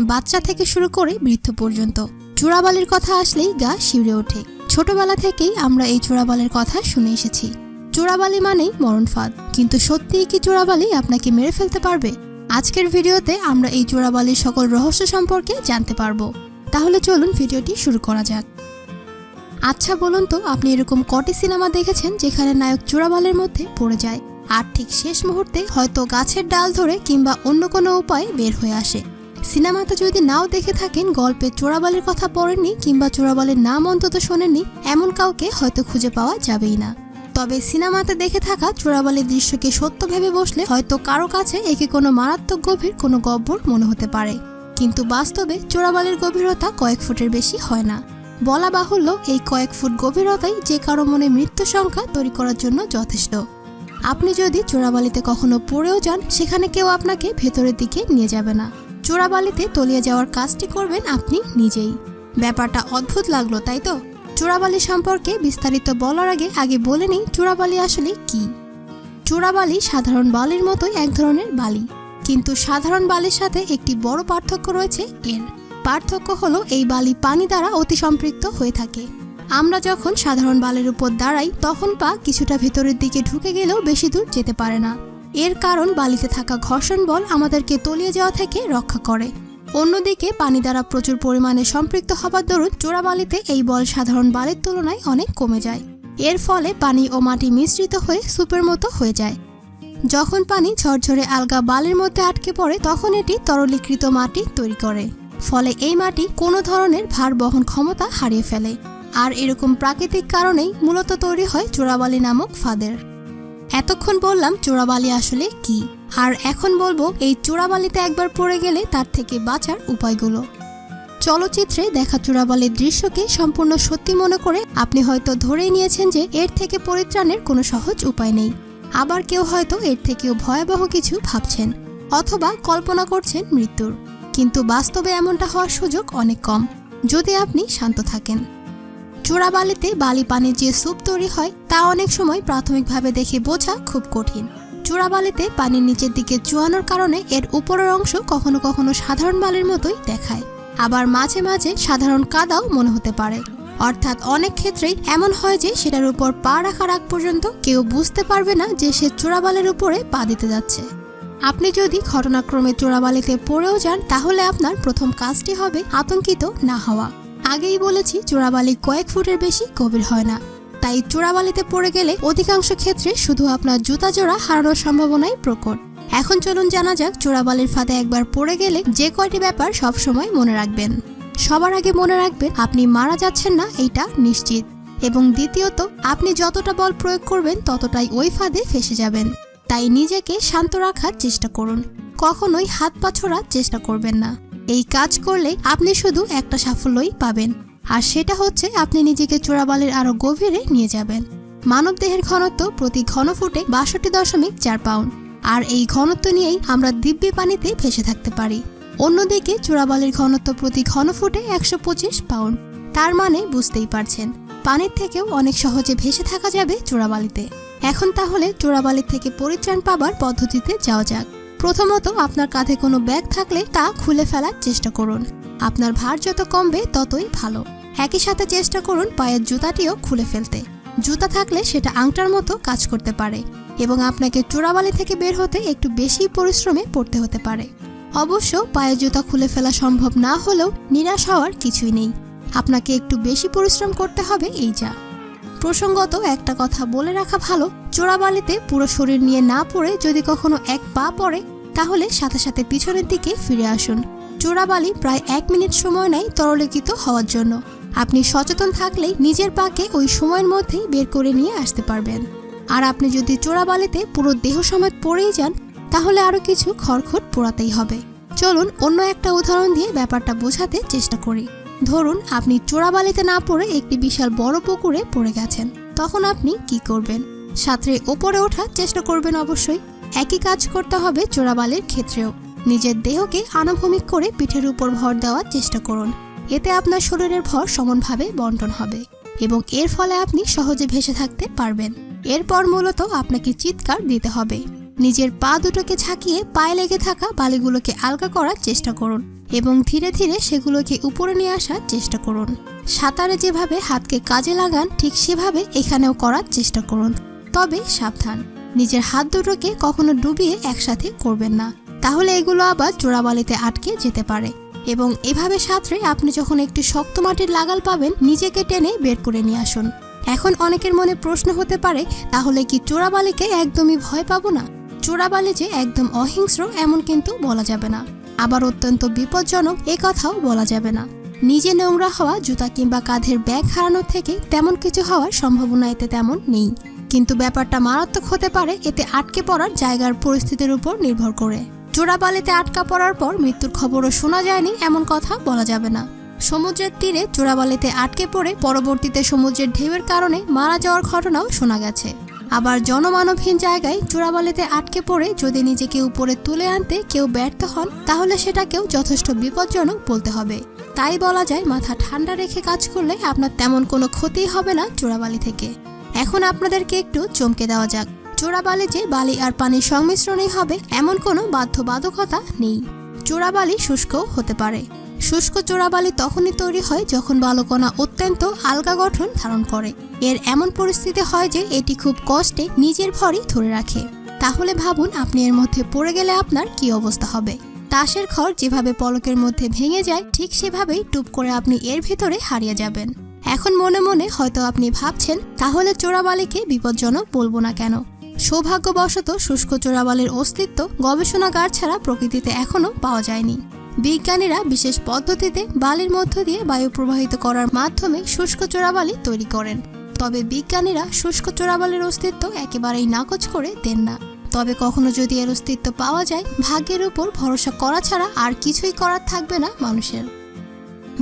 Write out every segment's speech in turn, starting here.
বাচ্চা থেকে শুরু করে বৃদ্ধ পর্যন্ত। চোরাবালির কথা আসলেই গা শিউরে ওঠে। ছোটবেলা থেকেই আমরা এই চোরাবালির কথা শুনে এসেছি। চোরাবালি মানেই মরণ ফাঁদ। কিন্তু সত্যিই কি চোরাবালি আপনাকে মেরে ফেলতে পারবে? আজকের ভিডিওতে আমরা এই চোরাবালির সকল রহস্য সম্পর্কে জানতে পারব। তাহলে চলুন ভিডিওটি শুরু করা যাক। আচ্ছা বলুন তো, আপনি এরকম কটি সিনেমা দেখেছেন যেখানে নায়ক চোরাবালের মধ্যে পড়ে যায়? আর ঠিক শেষ মুহূর্তে হয়তো গাছের ডাল ধরে কিংবা অন্য কোনো উপায়ে বের হয়ে আসে। সিনেমাতে যদি নাও দেখে থাকেন, গল্পে চোরাবালির কথা পড়েননি কিংবা চোরাবালির নাম অন্তত শোনেননি, এমন কাউকে হয়তো খুঁজে পাওয়া যাবেই না। তবে সিনেমাতে দেখে থাকা চোরাবালির দৃশ্যকে সত্য ভেবে বসলে হয়তো কারও কাছে একে কোনো মারাত্মক গভীর কোনো গব্বর মনে হতে পারে। কিন্তু বাস্তবে চোরাবালির গভীরতা কয়েক ফুটের বেশি হয় না। বলা বাহুল্য, এই কয়েক ফুট গভীরতাই যে কারও মনে মৃত্যু সংখ্যা তৈরি করার জন্য যথেষ্ট। আপনি যদি চোরাবালিতে কখনো পড়েও যান, সেখানে কেউ আপনাকে ভেতরের দিকে নিয়ে যাবে না। চোরাবালিতে তলিয়ে যাওয়ার কাজটি করবেন আপনি নিজেই। ব্যাপারটা অদ্ভুত লাগল, তাই তো? চোরাবালি সম্পর্কে বিস্তারিত বলার আগে আগে বলে নিই চোরাবালি আসলে কি। চোরাবালি সাধারণ বালির মতোই এক ধরনের বালি, কিন্তু সাধারণ বালির সাথে একটি বড় পার্থক্য রয়েছে এর। পার্থক্য হলো এই বালি পানি দ্বারা অতি সম্পৃক্ত হয়ে থাকে। আমরা যখন সাধারণ বালের উপর দাঁড়াই, তখন পা কিছুটা ভেতরের দিকে ঢুকে গেলেও বেশি দূর যেতে পারে না। এর কারণ বালিতে থাকা ঘর্ষণ বল আমাদেরকে তলিয়ে যাওয়া থেকে রক্ষা করে। অন্যদিকে পানি দ্বারা প্রচুর পরিমাণে সম্পৃক্ত হবার দরুন চোরা বালিতে এই বল সাধারণ বালির তুলনায় অনেক কমে যায়। এর ফলে পানি ও মাটি মিশ্রিত হয়ে সুপের মতো হয়ে যায়। যখন পানি ঝরঝরে আলগা বালির মধ্যে আটকে পড়ে, তখন এটি তরলীকৃত মাটি তৈরি করে। ফলে এই মাটি কোনো ধরনের ভার বহন ক্ষমতা হারিয়ে ফেলে। আর এরকম প্রাকৃতিক কারণেই মূলত তৈরি হয় চোরাবালি নামক ফাদের। এতক্ষণ বললাম চোরাবালি আসলে কি? আর এখন বলব এই চোরাবালিতে একবার পড়ে গেলে তার থেকে বাঁচার উপায়গুলো। চলচ্চিত্রে দেখা চোরাবালির দৃশ্যকে সম্পূর্ণ সত্যি মনে করে আপনি হয়তো ধরেই নিয়েছেন যে এর থেকে পরিত্রাণের কোনো সহজ উপায় নেই। আবার কেউ হয়তো এর থেকেও ভয়াবহ কিছু ভাবছেন অথবা কল্পনা করছেন মৃত্যুর। কিন্তু বাস্তবে এমনটা হওয়ার সুযোগ অনেক কম। যদি আপনি শান্ত থাকেন। চোরাবালিতে বালি পানির যে স্যুপ তৈরি হয়, তা অনেক সময় প্রাথমিকভাবে দেখে বোঝা খুব কঠিন। চোরাবালিতে পানির নিচের দিকে চুয়ানোর কারণে এর উপরের অংশ কখনো কখনো সাধারণ বালির মতোই দেখায়। আবার মাঝে মাঝে সাধারণ কাদাও মনে হতে পারে। অর্থাৎ অনেক ক্ষেত্রেই এমন হয় যে সেটার উপর পা রাখার আগ পর্যন্ত কেউ বুঝতে পারবে না যে সে চোরাবালির উপরে পা দিতে যাচ্ছে। আপনি যদি ঘটনাক্রমে চোরাবালিতে পড়েও যান, তাহলে আপনার প্রথম কাজটি হবে আতঙ্কিত না হওয়া। আগেই বলেছি চোরাবালি কয়েক ফুটের বেশি গভীর হয় না। তাই চোরাবালিতে পড়ে গেলে অধিকাংশ ক্ষেত্রে শুধু আপনার জুতা জোড়া হারানোর সম্ভাবনাই প্রকট। এখন চলুন জানা যাক চোরাবালির ফাঁদে একবার পড়ে গেলে যে কয়টি ব্যাপার সবসময় মনে রাখবেন। সবার আগে মনে রাখবেন, আপনি মারা যাচ্ছেন না, এইটা নিশ্চিত। এবং দ্বিতীয়ত, আপনি যতটা বল প্রয়োগ করবেন, ততটাই ওই ফাঁদে ফেসে যাবেন। তাই নিজেকে শান্ত রাখার চেষ্টা করুন। কখনোই হাত পা চেষ্টা করবেন না। এই কাজ করলে আপনি শুধু একটা সাফল্যই পাবেন। আর সেটা হচ্ছে আপনি নিজেকে চোরাবালির আরও গভীরে নিয়ে যাবেন। মানব দেহের ঘনত্ব প্রতি ঘনফুটে বাষট্টি দশমিক চার পাউন্ড। আর এই ঘনত্ব নিয়েই আমরা দিব্যি পানিতে ভেসে থাকতে পারি। অন্যদিকে চোরাবালির ঘনত্ব প্রতি ঘনফুটে একশো পঁচিশ পাউন্ড। তার মানে বুঝতেই পারছেন, পানির থেকেও অনেক সহজে ভেসে থাকা যাবে চোরাবালিতে এখন তাহলে চোরাবালির থেকে পরিত্রাণ পাবার পদ্ধতিতে যাওয়া যাক। প্রথমত আপনার কাঁধে কোনো ব্যাগ থাকলে তা খুলে ফেলার চেষ্টা করুন। আপনার ভার যত কমবে, ততই ভালো। একই সাথে চেষ্টা করুন পায়ের জুতাটিও খুলে ফেলতে। জুতা থাকলে সেটা আংটার মতো কাজ করতে পারে এবং আপনাকে চোরাবালি থেকে বের হতে একটু বেশি পরিশ্রমে পড়তে হতে পারে। অবশ্য পায়ের জুতা খুলে ফেলা সম্ভব না হলেও নিরাশ হওয়ার কিছুই নেই। আপনাকে একটু বেশি পরিশ্রম করতে হবে, এই যা। প্রসঙ্গত একটা কথা বলে রাখা ভালো। চোরাবালিতে পুরো শরীর নিয়ে না পড়ে যদি কখনো এক পা পড়ে, তাহলে সাথে সাথে পিছনের দিকে ফিরে আসুন। চোরাবালি প্রায় এক মিনিট সময় নেয় তরলিখিত হওয়ার জন্য। আপনি সচেতন থাকলেই নিজের পাকে ওই সময়ের মধ্যেই বের করে নিয়ে আসতে পারবেন। আর আপনি যদি চোরাবালিতে পুরো দেহ সমেত পড়েই যান, তাহলে আরও কিছু খড়খড় পোড়াতেই হবে। চলুন অন্য একটা উদাহরণ দিয়ে ব্যাপারটা বোঝাতে চেষ্টা করি। ধরুন আপনি চোরাবালিতে না পড়ে একটি বিশাল বড় পুকুরে পড়ে গেছেন, তখন আপনি কি করবেন? সাঁতরে ওপরে ওঠার চেষ্টা করবেন অবশ্যই। একই কাজ করতে হবে চোরাবালির ক্ষেত্রেও। নিজের দেহকে আনুভূমিক করে পিঠের উপর ভর দেওয়ার চেষ্টা করুন। এতে আপনার শরীরের ভর সমানভাবে বন্টন হবে এবং এর ফলে আপনি সহজে ভেসে থাকতে পারবেন। এরপর মূলত আপনাকে চিৎকার দিতে হবে। নিজের পা দুটোকে ঝাঁকিয়ে পায়ে লেগে থাকা বালিগুলোকে আলগা করার চেষ্টা করুন। এবং ধীরে ধীরে সেগুলোকে উপরে নিয়ে আসার চেষ্টা করুন। সাঁতারে যেভাবে হাতকে কাজে লাগান, ঠিক সেভাবে এখানেও করার চেষ্টা করুন। তবে সাবধান, নিজের হাত দুটোকে কখনো ডুবিয়ে একসাথে করবেন না। তাহলে এগুলো আবার চোরাবালিতে আটকে যেতে পারে। এবং এভাবে সাঁতরে আপনি যখন একটি শক্ত মাটির লাগাল পাবেন, নিজেকে টেনে বের করে নিয়ে আসুন। এখন অনেকের মনে প্রশ্ন হতে পারে, তাহলে কি চোরাবালিকে একদমই ভয় পাবো না? চোরাবালি যে একদম অহিংস্র, এমন কিন্তু বলা যাবে না। আবার অত্যন্ত বিপজ্জনক এ কথাও বলা যাবে না। নিজে নোংরা হওয়া জুতা কিংবা কাঁধের ব্যাগ হারানোর থেকে তেমন কিছু হওয়ার সম্ভাবনা এতে তেমন নেই। কিন্তু ব্যাপারটা মারাত্মক হতে পারে, এতে আটকে পড়ার জায়গার পরিস্থিতির উপর নির্ভর করে। চোরাবালিতে আটকা পড়ার পর মৃত্যুর খবরও শোনা যায়নি এমন কথা বলা যাবে না। সমুদ্রের তীরে চোরাবালিতে আটকে পড়ে পরবর্তীতে সমুদ্রের ঢেউয়ের কারণে মারা যাওয়ার ঘটনাও শোনা গেছে। আবার জনমানবহীন জায়গায় চোরাবালিতে আটকে পড়ে যদি নিজেকে উপরে তুলে আনতে কেউ ব্যর্থ হন, তাহলে সেটাকেও যথেষ্ট বিপজ্জনক বলতে হবে। তাই বলা যায়, মাথা ঠান্ডা রেখে কাজ করলে আপনার তেমন কোনো ক্ষতি হবে না চোরাবালি থেকে। এখন আপনাদেরকে একটু চমকে দেওয়া যাক। চোরাবালি যে বালি আর পানির সংমিশ্রণেই হবে, এমন কোনো বাধ্যবাধকতা নেই। চোরাবালি শুষ্ক হতে পারে। শুষ্ক চোরাবালি তখনই তৈরি হয় যখন বালকণা অত্যন্ত আলগা গঠন ধারণ করে। এর এমন পরিস্থিতি হয় যে এটি খুব কষ্টে নিজের ভরই ধরে রাখে। তাহলে ভাবুন আপনি এর মধ্যে পড়ে গেলে আপনার কি অবস্থা হবে। তাসের খড় যেভাবে পলকের মধ্যে ভেঙে যায়, ঠিক সেভাবেই টুপ করে আপনি এর ভিতরে হারিয়ে যাবেন। এখন মনে মনে হয়তো আপনি ভাবছেন, তাহলে চোরাবালিকে বিপজ্জনক বলব না কেন? সৌভাগ্যবশত শুষ্ক চোরাবালির অস্তিত্ব গবেষণাগার ছাড়া প্রকৃতিতে এখনও পাওয়া যায়নি। বিজ্ঞানীরা বিশেষ পদ্ধতিতে বালির মধ্য দিয়ে বায়ু প্রবাহিত করার মাধ্যমে শুষ্ক চোরাবালি তৈরি করেন। তবে বিজ্ঞানীরা শুষ্ক চোরাবালির অস্তিত্ব একেবারেই নাকচ করে দেন না। তবে কখনো যদি এর অস্তিত্ব পাওয়া যায়, ভাগ্যের উপর ভরসা করা ছাড়া আর কিছুই করার থাকবে না মানুষের।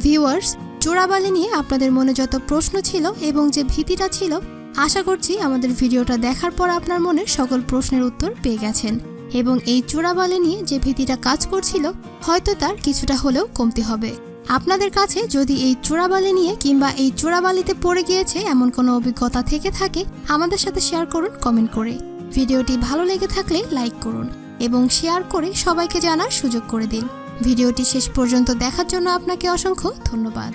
ভিউয়ার্স, চোরাবালি নিয়ে আপনাদের মনে যত প্রশ্ন ছিল এবং যে ভীতিটা ছিল, আশা করছি আমাদের ভিডিওটা দেখার পর আপনার মনে সকল প্রশ্নের উত্তর পেয়ে গেছেন। এবং এই চোরাবালি নিয়ে যে ভীতিটা কাজ করছিল, হয়তো তার কিছুটা হলেও কমতে হবে। আপনাদের কাছে যদি এই চোরাবালি নিয়ে কিংবা এই চোরাবালিতে পড়ে গিয়েছে এমন কোনো অভিজ্ঞতা থেকে থাকে, আমাদের সাথে শেয়ার করুন, কমেন্ট করে। ভিডিওটি ভালো লেগে থাকলে লাইক করুন এবং শেয়ার করে সবাইকে জানার সুযোগ করে দিন। ভিডিওটি শেষ পর্যন্ত দেখার জন্য আপনাকে অসংখ্য ধন্যবাদ।